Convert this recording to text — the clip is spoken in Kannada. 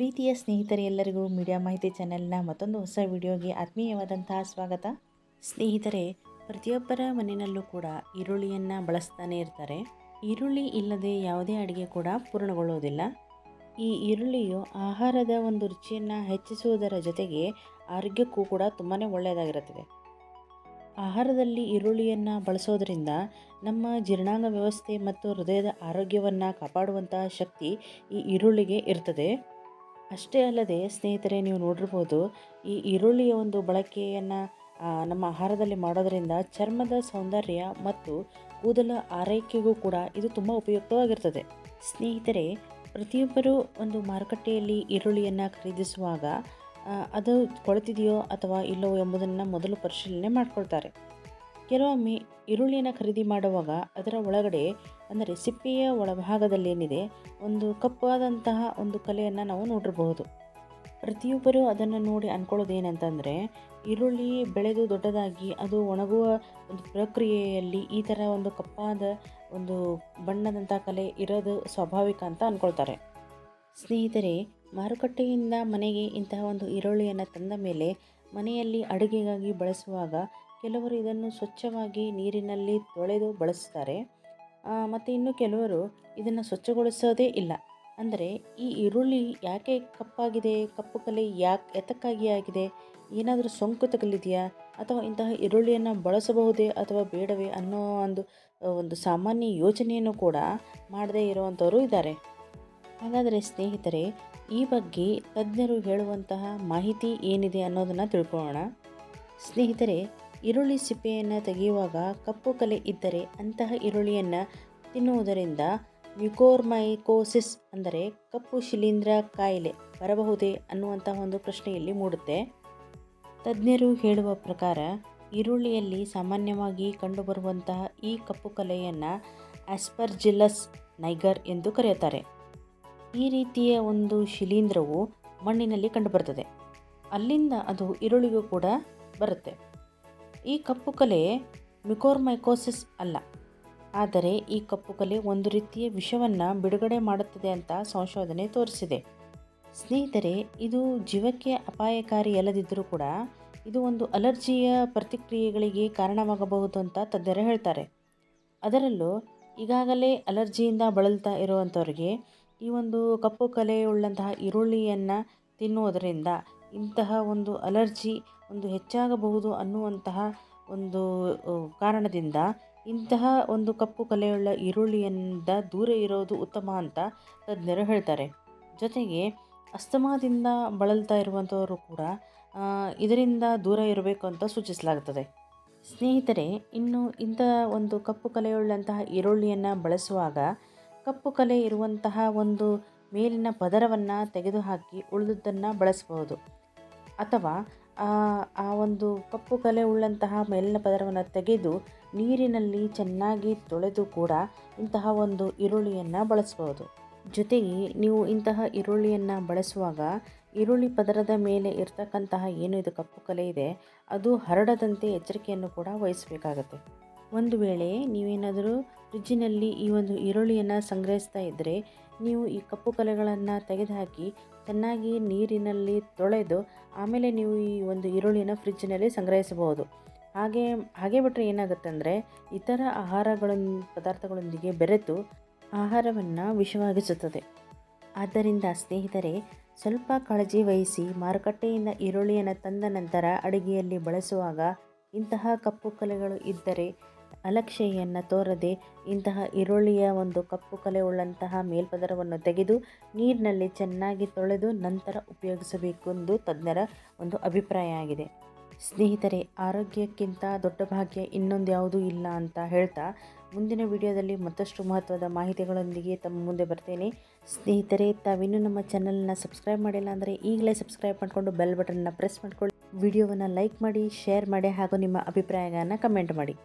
ಪ್ರೀತಿಯ ಸ್ನೇಹಿತರೆಲ್ಲರಿಗೂ ಮೀಡಿಯಾ ಮಾಹಿತಿ ಚಾನೆಲ್ನ ಮತ್ತೊಂದು ಹೊಸ ವಿಡಿಯೋಗೆ ಆತ್ಮೀಯವಾದಂತಹ ಸ್ವಾಗತ. ಸ್ನೇಹಿತರೆ, ಪ್ರತಿಯೊಬ್ಬರ ಮನೆಯಲ್ಲೂ ಕೂಡ ಈರುಳ್ಳಿಯನ್ನು ಬಳಸ್ತಾನೆ ಇರ್ತಾರೆ. ಈರುಳ್ಳಿ ಇಲ್ಲದೆ ಯಾವುದೇ ಅಡುಗೆ ಕೂಡ ಪೂರ್ಣಗೊಳ್ಳುವುದಿಲ್ಲ. ಈ ಈರುಳ್ಳಿಯು ಆಹಾರದ ಒಂದು ರುಚಿಯನ್ನು ಹೆಚ್ಚಿಸುವುದರ ಜೊತೆಗೆ ಆರೋಗ್ಯಕ್ಕೂ ಕೂಡ ತುಂಬಾ ಒಳ್ಳೆಯದಾಗಿರುತ್ತದೆ. ಆಹಾರದಲ್ಲಿ ಈರುಳ್ಳಿಯನ್ನು ಬಳಸೋದರಿಂದ ನಮ್ಮ ಜೀರ್ಣಾಂಗ ವ್ಯವಸ್ಥೆ ಮತ್ತು ಹೃದಯದ ಆರೋಗ್ಯವನ್ನು ಕಾಪಾಡುವಂತಹ ಶಕ್ತಿ ಈ ಈರುಳ್ಳಿಗೆ ಇರ್ತದೆ. ಅಷ್ಟೇ ಅಲ್ಲದೆ, ಸ್ನೇಹಿತರೆ, ನೀವು ನೋಡಿರ್ಬೋದು, ಈ ಈರುಳ್ಳಿಯ ಒಂದು ಬಳಕೆಯನ್ನು ನಮ್ಮ ಆಹಾರದಲ್ಲಿ ಮಾಡೋದರಿಂದ ಚರ್ಮದ ಸೌಂದರ್ಯ ಮತ್ತು ಕೂದಲ ಆರೈಕೆಗೂ ಕೂಡ ಇದು ತುಂಬ ಉಪಯುಕ್ತವಾಗಿರ್ತದೆ. ಸ್ನೇಹಿತರೆ, ಪ್ರತಿಯೊಬ್ಬರೂ ಒಂದು ಮಾರುಕಟ್ಟೆಯಲ್ಲಿ ಈರುಳ್ಳಿಯನ್ನು ಖರೀದಿಸುವಾಗ ಅದು ಕೊಳೆತಿದೆಯೋ ಅಥವಾ ಇಲ್ಲವೋ ಎಂಬುದನ್ನು ಮೊದಲು ಪರಿಶೀಲನೆ ಮಾಡ್ಕೊಳ್ತಾರೆ. ಕೆಲವೊಮ್ಮೆ ಈರುಳ್ಳಿನ ಖರೀದಿ ಮಾಡುವಾಗ ಅದರ ಒಳಗಡೆ ಅಂದರೆ ಸಿಪ್ಪೆಯ ಒಳಭಾಗದಲ್ಲೇನಿದೆ ಒಂದು ಕಪ್ಪಾದಂತಹ ಒಂದು ಕಲೆಯನ್ನು ನಾವು ನೋಡಿರಬಹುದು. ಪ್ರತಿಯೊಬ್ಬರೂ ಅದನ್ನು ನೋಡಿ ಅಂದ್ಕೊಳ್ಳೋದು ಏನಂತಂದರೆ ಈರುಳ್ಳಿ ಬೆಳೆದು ದೊಡ್ಡದಾಗಿ ಅದು ಒಣಗುವ ಒಂದು ಪ್ರಕ್ರಿಯೆಯಲ್ಲಿ ಈ ಥರ ಒಂದು ಕಪ್ಪಾದ ಒಂದು ಬಣ್ಣದಂಥ ಕಲೆ ಇರೋದು ಸ್ವಾಭಾವಿಕ ಅಂತ ಅಂದ್ಕೊಳ್ತಾರೆ ಸ್ನೇಹಿತರೆ, ಮಾರುಕಟ್ಟೆಯಿಂದ ಮನೆಗೆ ಇಂತಹ ಒಂದು ಈರುಳ್ಳಿಯನ್ನು ತಂದ ಮೇಲೆ ಮನೆಯಲ್ಲಿ ಅಡುಗೆಗಾಗಿ ಬಳಸುವಾಗ ಕೆಲವರು ಇದನ್ನು ಸ್ವಚ್ಛವಾಗಿ ನೀರಿನಲ್ಲಿ ತೊಳೆದು ಬಳಸ್ತಾರೆ. ಮತ್ತು ಇನ್ನು ಕೆಲವರು ಇದನ್ನು ಸ್ವಚ್ಛಗೊಳಿಸೋದೇ ಇಲ್ಲ. ಅಂದರೆ ಈ ಈರುಳ್ಳಿ ಯಾಕೆ ಕಪ್ಪಾಗಿದೆ? ಕಪ್ಪು ಕಲೆ ಯಾಕೆ ಎತಕ್ಕಾಗಿ ಆಗಿದೆ? ಏನಾದರೂ ಸೋಂಕು ತಗಲಿದೆಯಾ? ಅಥವಾ ಇಂತಹ ಈರುಳ್ಳಿಯನ್ನು ಬಳಸಬಹುದೇ ಅಥವಾ ಬೇಡವೇ ಅನ್ನೋ ಒಂದು ಒಂದು ಸಾಮಾನ್ಯ ಯೋಚನೆಯನ್ನು ಕೂಡ ಮಾಡದೇ ಇರುವಂಥವರು ಇದ್ದಾರೆ. ಹಾಗಾದರೆ ಸ್ನೇಹಿತರೆ, ಈ ಬಗ್ಗೆ ತಜ್ಞರು ಹೇಳುವಂತಹ ಮಾಹಿತಿ ಏನಿದೆ ಅನ್ನೋದನ್ನು ತಿಳ್ಕೊಳ್ಳೋಣ. ಸ್ನೇಹಿತರೆ ಈರುಳ್ಳಿ ಸಿಪ್ಪೆಯನ್ನು ತೆಗೆಯುವಾಗ ಕಪ್ಪು ಕಲೆ ಇದ್ದರೆ ಅಂತಹ ಈರುಳ್ಳಿಯನ್ನು ತಿನ್ನುವುದರಿಂದ ಮ್ಯುಕೋರ್ಮೈಕೋಸಿಸ್ ಅಂದರೆ ಕಪ್ಪು ಶಿಲೀಂಧ್ರ ಕಾಯಿಲೆ ಬರಬಹುದೇ ಅನ್ನುವಂತಹ ಒಂದು ಪ್ರಶ್ನೆಯಲ್ಲಿ ಮೂಡುತ್ತೆ. ತಜ್ಞರು ಹೇಳುವ ಪ್ರಕಾರ ಈರುಳ್ಳಿಯಲ್ಲಿ ಸಾಮಾನ್ಯವಾಗಿ ಕಂಡುಬರುವಂತಹ ಈ ಕಪ್ಪು ಕಲೆಯನ್ನು ಆಸ್ಪರ್ಜಿಲ್ಲಸ್ ನೈಗರ್ ಎಂದು ಕರೆಯುತ್ತಾರೆ. ಈ ರೀತಿಯ ಒಂದು ಶಿಲೀಂಧ್ರವು ಮಣ್ಣಿನಲ್ಲಿ ಕಂಡುಬರ್ತದೆ ಅಲ್ಲಿಂದ ಅದು ಈರುಳ್ಳಿಗೂ ಕೂಡ ಬರುತ್ತೆ. ಈ ಕಪ್ಪು ಕಲೆ ಮಿಕೋರ್ಮೈಕೋಸಿಸ್ ಅಲ್ಲ. ಆದರೆ ಈ ಕಪ್ಪು ಕಲೆ ಒಂದು ರೀತಿಯ ವಿಷವನ್ನು ಬಿಡುಗಡೆ ಮಾಡುತ್ತದೆ ಅಂತ ಸಂಶೋಧನೆ ತೋರಿಸಿದೆ. ಸ್ನೇಹಿತರೆ, ಇದು ಜೀವಕ್ಕೆ ಅಪಾಯಕಾರಿಯಲ್ಲದಿದ್ದರೂ ಕೂಡ ಇದು ಒಂದು ಅಲರ್ಜಿಯ ಪ್ರತಿಕ್ರಿಯೆಗಳಿಗೆ ಕಾರಣವಾಗಬಹುದು ಅಂತ ತಜ್ಞರು ಹೇಳ್ತಾರೆ. ಅದರಲ್ಲೂ ಈಗಾಗಲೇ ಅಲರ್ಜಿಯಿಂದ ಬಳಲ್ತಾ ಇರುವಂಥವ್ರಿಗೆ ಈ ಒಂದು ಕಪ್ಪು ಕಲೆಯುಳ್ಳಂತಹ ಈರುಳ್ಳಿಯನ್ನು ತಿನ್ನುವುದರಿಂದ ಇಂತಹ ಒಂದು ಅಲರ್ಜಿ ಒಂದು ಹೆಚ್ಚಾಗಬಹುದು ಅನ್ನುವಂತಹ ಒಂದು ಕಾರಣದಿಂದ ಇಂತಹ ಒಂದು ಕಪ್ಪು ಕಲೆಯುಳ್ಳ ಈರುಳ್ಳಿಯಿಂದ ದೂರ ಇರೋದು ಉತ್ತಮ ಅಂತ ತಜ್ಞರು ಹೇಳ್ತಾರೆ. ಜೊತೆಗೆ ಅಸ್ತಮಾದಿಂದ ಬಳಲ್ತಾ ಇರುವಂಥವರು ಕೂಡ ಇದರಿಂದ ದೂರ ಇರಬೇಕು ಅಂತ ಸೂಚಿಸಲಾಗುತ್ತದೆ ಸ್ನೇಹಿತರೆ, ಇನ್ನು ಇಂಥ ಒಂದು ಕಪ್ಪು ಕಲೆಯುಳ್ಳಂತಹ ಈರುಳ್ಳಿಯನ್ನು ಬಳಸುವಾಗ ಕಪ್ಪು ಕಲೆ ಇರುವಂತಹ ಒಂದು ಮೇಲಿನ ಪದರವನ್ನು ತೆಗೆದುಹಾಕಿ ಉಳಿದದ್ದನ್ನು ಬಳಸಬಹುದು. ಅಥವಾ ಆ ಒಂದು ಕಪ್ಪು ಕಲೆ ಉಳ್ಳಂತಹ ಮೇಲಿನ ಪದರವನ್ನು ತೆಗೆದು ನೀರಿನಲ್ಲಿ ಚೆನ್ನಾಗಿ ತೊಳೆದು ಕೂಡ ಇಂತಹ ಒಂದು ಈರುಳ್ಳಿಯನ್ನು ಬಳಸ್ಬೋದು. ಜೊತೆಗೆ ನೀವು ಇಂತಹ ಈರುಳ್ಳಿಯನ್ನು ಬಳಸುವಾಗ ಈರುಳ್ಳಿ ಪದರದ ಮೇಲೆ ಇರ್ತಕ್ಕಂತಹ ಏನು ಇದು ಕಪ್ಪು ಕಲೆ ಇದೆ, ಅದು ಹರಡದಂತೆ ಎಚ್ಚರಿಕೆಯನ್ನು ಕೂಡ ವಹಿಸಬೇಕಾಗತ್ತೆ. ಒಂದು ವೇಳೆ ನೀವೇನಾದರೂ ಫ್ರಿಜ್ಜಿನಲ್ಲಿ ಈ ಒಂದು ಈರುಳ್ಳಿಯನ್ನು ಸಂಗ್ರಹಿಸ್ತಾ ಇದ್ದರೆ ನೀವು ಈ ಕಪ್ಪು ಕಲೆಗಳನ್ನು ತೆಗೆದುಹಾಕಿ ಚೆನ್ನಾಗಿ ನೀರಿನಲ್ಲಿ ತೊಳೆದು ಆಮೇಲೆ ನೀವು ಈ ಒಂದು ಈರುಳ್ಳಿನ ಫ್ರಿಜ್ಜಿನಲ್ಲಿ ಸಂಗ್ರಹಿಸಬಹುದು. ಹಾಗೆ ಹಾಗೆ ಬಿಟ್ಟರೆ ಏನಾಗುತ್ತೆ ಅಂದರೆ ಇತರ ಆಹಾರಗಳ ಪದಾರ್ಥಗಳೊಂದಿಗೆ ಬೆರೆತು ಆಹಾರವನ್ನು ವಿಷವಾಗಿಸುತ್ತದೆ. ಆದ್ದರಿಂದ ಸ್ನೇಹಿತರೆ, ಸ್ವಲ್ಪ ಕಾಳಜಿ ವಹಿಸಿ ಮಾರುಕಟ್ಟೆಯಿಂದ ಈರುಳ್ಳಿಯನ್ನು ತಂದ ನಂತರ ಅಡುಗೆಯಲ್ಲಿ ಬಳಸುವಾಗ ಇಂತಹ ಕಪ್ಪು ಕಲೆಗಳು ಇದ್ದರೆ ಅಲಕ್ಷ್ಯೆಯನ್ನು ತೋರದೆ ಇಂತಹ ಈರುಳ್ಳಿಯ ಒಂದು ಕಪ್ಪು ಕಲೆ ಉಳ್ಳಂತಹ ಮೇಲ್ಪದರವನ್ನು ತೆಗೆದು ನೀರಿನಲ್ಲಿ ಚೆನ್ನಾಗಿ ತೊಳೆದು ನಂತರ ಉಪಯೋಗಿಸಬೇಕು ಎಂದು ತಜ್ಞರ ಒಂದು ಅಭಿಪ್ರಾಯ ಆಗಿದೆ. ಸ್ನೇಹಿತರೆ, ಆರೋಗ್ಯಕ್ಕಿಂತ ದೊಡ್ಡ ಭಾಗ್ಯ ಇನ್ನೊಂದು ಯಾವುದೂ ಇಲ್ಲ ಅಂತ ಹೇಳ್ತಾ ಮುಂದಿನ ವಿಡಿಯೋದಲ್ಲಿ ಮತ್ತಷ್ಟು ಮಹತ್ವದ ಮಾಹಿತಿಗಳೊಂದಿಗೆ ತಮ್ಮ ಮುಂದೆ ಬರ್ತೇನೆ. ಸ್ನೇಹಿತರೆ, ತಾವಿನ್ನೂ ನಮ್ಮ ಚಾನಲ್ನ ಸಬ್ಸ್ಕ್ರೈಬ್ ಮಾಡಿಲ್ಲ ಅಂದರೆ ಈಗಲೇ ಸಬ್ಸ್ಕ್ರೈಬ್ ಮಾಡಿಕೊಂಡು ಬೆಲ್ ಬಟನ್ನ ಪ್ರೆಸ್ ಮಾಡ್ಕೊಳ್ಳಿ. ವಿಡಿಯೋವನ್ನು ಲೈಕ್ ಮಾಡಿ, ಶೇರ್ ಮಾಡಿ ಹಾಗೂ ನಿಮ್ಮ ಅಭಿಪ್ರಾಯಗಳನ್ನು ಕಮೆಂಟ್ ಮಾಡಿ.